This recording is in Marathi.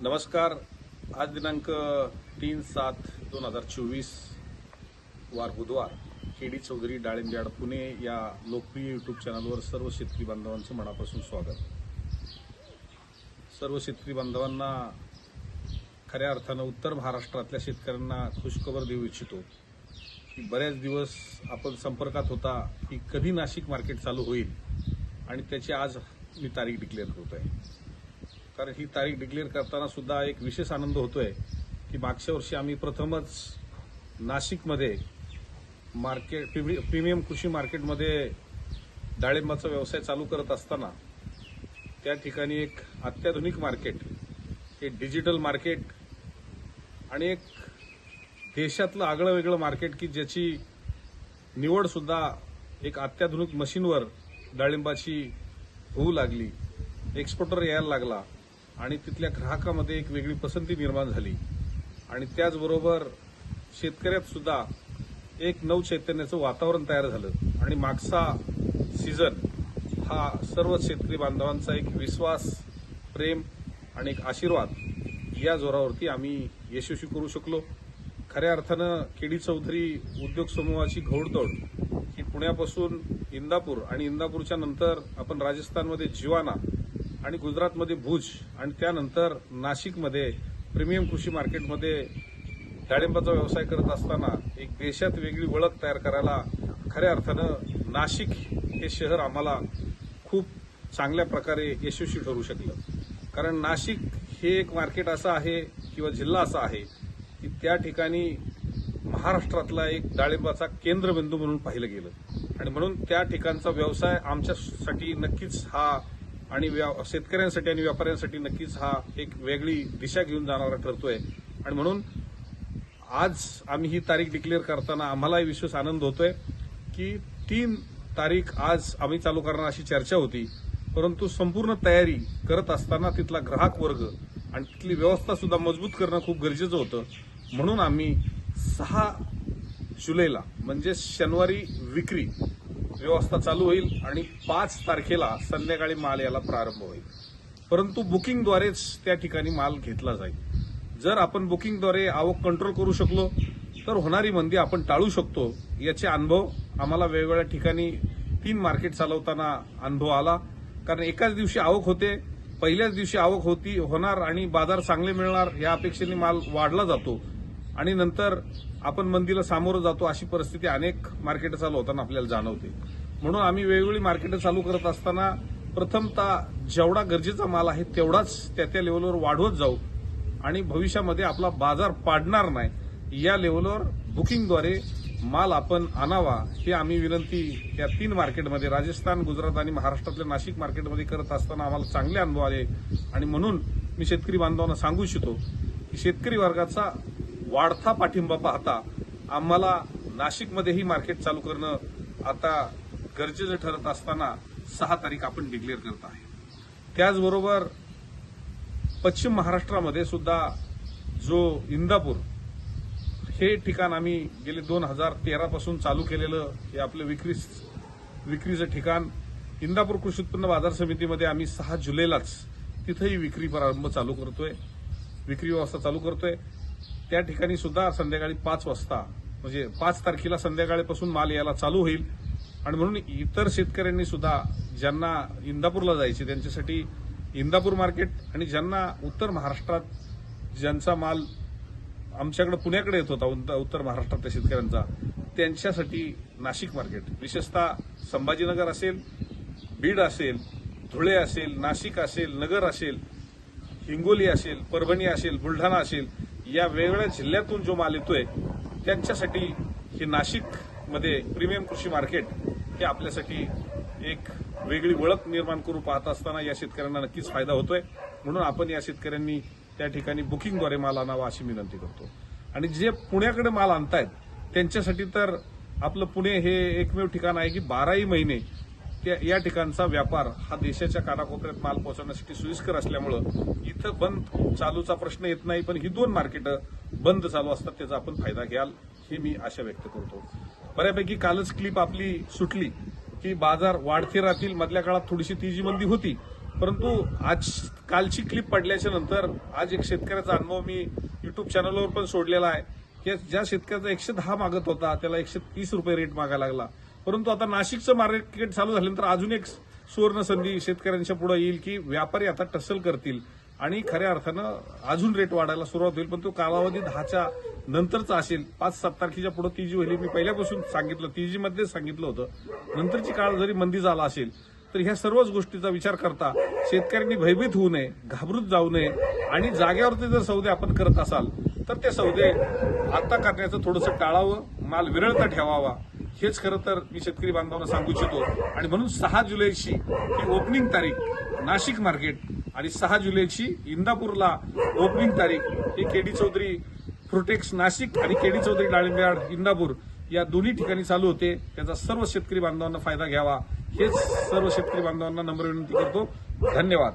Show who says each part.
Speaker 1: नमस्कार. आज दिनांक तीन सात दोन हजार चोवीस वार बुधवार केडी चौधरी डाळिंब्याड पुणे या लोकप्रिय यूट्यूब चॅनलवर सर्व शेतकरी बांधवांचं मनापासून स्वागत. सर्व शेतकरी बांधवांना खऱ्या अर्थानं उत्तर महाराष्ट्रातल्या शेतकऱ्यांना खुशखबर देऊ इच्छितो की बऱ्याच दिवस आपण संपर्कात होता की कधी नाशिक मार्केट चालू होईल आणि त्याची आज मी तारीख डिक्लेअर होत आहे कारण ही तारीख डिक्लेअर करताना सुद्धा एक विशेष आनंद होतोय की मागच्या वर्षी आम्ही प्रथमच नाशिकमध्ये मार्केट प्रिमी- प्रीमियम कृषी मार्केटमध्ये डाळिंबाचा व्यवसाय चालू करत असताना त्या ठिकाणी एक अत्याधुनिक मार्केट हे डिजिटल मार्केट आणि एक देशातलं आगळं वेगळं मार्केट की ज्याची निवडसुद्धा एक अत्याधुनिक मशीनवर डाळिंबाची होऊ लागली एक्सपोर्टर यायला लागला. आणि तिथल्या ग्राहकामध्ये एक वेगळी पसंती निर्माण झाली. आणि त्याचबरोबर शेतकऱ्यात सुद्धा एक नवचैतन्याचं वातावरण तयार झालं. आणि मागचा सीझन हा सर्व शेतकरी बांधवांचा एक विश्वास प्रेम आणि एक आशीर्वाद या जोरावरती आम्ही यशस्वी करू शकलो. खऱ्या अर्थानं केडी चौधरी उद्योग समूहाची घोडदौड ही पुण्यापासून इंदापूर आणि इंदापूरच्या नंतर आपण राजस्थानमध्ये जिवाना आणि गुजरातमध्ये भुज आणि त्यानंतर नाशिकमध्ये प्रीमियम कृषी मार्केटमध्ये डाळिंबाचा व्यवसाय करत असताना एक देशात वेगळी ओळख तयार करायला खऱ्या अर्थानं नाशिक हे शहर आम्हाला खूप चांगल्या प्रकारे यशस्वी ठरू शकलं. कारण नाशिक हे एक मार्केट असं आहे किंवा जिल्हा असा आहे की त्या ठिकाणी महाराष्ट्रातला एक डाळिंबाचा केंद्रबिंदू म्हणून पाहिलं गेलं. आणि म्हणून त्या ठिकाणचा व्यवसाय आमच्यासाठी नक्कीच हा आणि व्या- शेतकऱ्यांसाठी आणि व्यापाऱ्यांसाठी नक्कीच हा एक वेगळी दिशा घेऊन जाणारा ठरतोय. आणि म्हणून आज आम्ही ही तारीख डिक्लेअर करताना आम्हालाही विशेष आनंद होतोय की तीन तारीख आज आम्ही चालू करणार अशी चर्चा होती. परंतु संपूर्ण तयारी करत असताना तिथला ग्राहक वर्ग आणि तिथली व्यवस्था सुद्धा मजबूत करणं खूप गरजेचं होतं. म्हणून आम्ही सहा जुलैला म्हणजे शनिवारी विक्री व्यवस्था चालू होईल आणि पाच तारखेला संध्याकाळी माल याला प्रारंभ होईल. परंतु बुकिंगद्वारेच त्या ठिकाणी माल घेतला जाईल. जर आपण बुकिंगद्वारे आवक कंट्रोल करू शकलो तर होणारी मंदी आपण टाळू शकतो. याचे अनुभव आम्हाला वेगवेगळ्या ठिकाणी तीन मार्केट चालवताना अनुभव आला. कारण एकाच दिवशी आवक होते पहिल्याच दिवशी आवक होती होणार आणि बाजार चांगले मिळणार या अपेक्षेने माल वाढला जातो. आणि नंतर आपण मंदीला सामोरं जातो अशी परिस्थिती अनेक मार्केट चालू होताना आपल्याला जाणवते. म्हणून आम्ही वेगवेगळी मार्केट चालू करत असताना प्रथमतः जेवढा गरजेचा माल आहे तेवढाच त्या त्या लेवलवर वाढवत जाऊ आणि भविष्यामध्ये आपला बाजार पाडणार नाही या लेवलवर बुकिंगद्वारे माल आपण आणावा हे आम्ही विनंती या तीन मार्केटमध्ये राजस्थान गुजरात आणि महाराष्ट्रातल्या नाशिक मार्केटमध्ये करत असताना आम्हाला चांगले अनुभव आले. आणि म्हणून मी शेतकरी बांधवांना सांगू इच्छितो की शेतकरी वर्गाचा वाढता पाठिंबा पाहता आम्हाला नाशिकमध्येही मार्केट चालू करणं आता गरजेचं ठरत असताना सहा तारीख आपण डिक्लेअर करत आहे. त्याचबरोबर पश्चिम महाराष्ट्रामध्ये सुद्धा जो इंदापूर हे ठिकाण आम्ही गेले दोन हजार तेरापासून चालू केलेलं हे आपलं विक्री विक्रीचं ठिकाण. इंदापूर कृषी उत्पन्न बाजार समितीमध्ये आम्ही सहा जुलैलाच तिथंही विक्री प्रारंभ चालू करतोय. विक्री व्यवस्था चालू करतोय. त्या ठिकाणी सुद्धा संध्याकाळी पाच वाजता म्हणजे पाच तारखेला संध्याकाळपासून माल यायला चालू होईल. आणि म्हणून इतर शेतकऱ्यांनी सुद्धा ज्यांना इंदापूरला जायचे त्यांच्यासाठी इंदापूर मार्केट आणि ज्यांना उत्तर महाराष्ट्रात ज्यांचा माल आमच्याकडे पुण्याकडे येत होता उत्तर महाराष्ट्रातल्या शेतकऱ्यांचा त्यांच्यासाठी नाशिक मार्केट विशेषतः संभाजीनगर असेल बीड असेल धुळे असेल नाशिक असेल नगर असेल हिंगोली असेल परभणी असेल बुलढाणा असेल या वेगवेगळ्या जिल्ह्यातून जो माल येतोय त्यांच्यासाठी हे नाशिकमध्ये प्रीमियम कृषी मार्केट हे आपल्यासाठी एक वेगळी ओळख निर्माण करू पाहत असताना या शेतकऱ्यांना नक्कीच फायदा होतोय. म्हणून आपण या शेतकऱ्यांनी त्या ठिकाणी बुकिंगद्वारे माल आणावा अशी विनंती करतो. आणि जे पुण्याकडे माल आणतायत त्यांच्यासाठी तर आपलं पुणे हे एकमेव ठिकाण आहे की बाराही महिने त्या या ठिकाणचा व्यापार हा देशाच्या कानाकोपऱ्यात माल पोहोचवण्यासाठी सोयीस्कर असल्यामुळं इथं बंद चालूचा प्रश्न येत नाही पण ही दोन मार्केट बंद चालू असतात त्याचा आपण फायदा घ्याल हे मी आशा व्यक्त करतो. बऱ्यापैकी कालच क्लिप आपली सुटली की बाजार वाढते राहतील मधल्या काळात थोडीशी तेजी मंदी होती. परंतु आज कालची क्लिप पडल्याच्या नंतर आज एक शेतकऱ्याचा अनुभव मी युट्यूब चॅनलवर पण सोडलेला आहे. की ज्या शेतकऱ्याचा एकशे दहा मागत होता त्याला एकशे तीस रुपये रेट मागायला लागला. परंतु आता नाशिकचं मार्केट चालू झाल्यानंतर अजून एक सुवर्ण संधी शेतकऱ्यांच्या पुढे येईल की व्यापारी आता टसल करतील. आणि खऱ्या अर्थानं अजून रेट वाढायला सुरुवात होईल पण तो कालावधी दहाच्या नंतरचा असेल. पाच सात तारखेच्या पुढे ती जी होईल मी पहिल्यापासून सांगितलं ती जी सांगितलं होतं. नंतरची काळ जरी मंदी झाला असेल तर ह्या सर्वच गोष्टीचा विचार करता शेतकऱ्यांनी भयभीत होऊ नये घाबरूत जाऊ नये. आणि जाग्यावरती जर सौदे आपण करत असाल तर ते सौदे आता करण्याचं थोडंसं टाळावं माल विरळता ठेवावा. हेच खरं तर मी शेतकरी बांधवांना सांगू इच्छितो. आणि म्हणून सहा जुलैची ही ओपनिंग तारीख नाशिक मार्केट आणि सहा जुलैची इंदापूरला ओपनिंग तारीख ही केडी चौधरी फ्रुटेक्स नाशिक आणि केडी चौधरी डाळिंब्याड इंदापूर या दोन्ही ठिकाणी चालू होते. त्याचा सर्व शेतकरी बांधवांना फायदा घ्यावा. हेच सर्व शेतकरी बांधवांना नम्र विनंती करतो. धन्यवाद.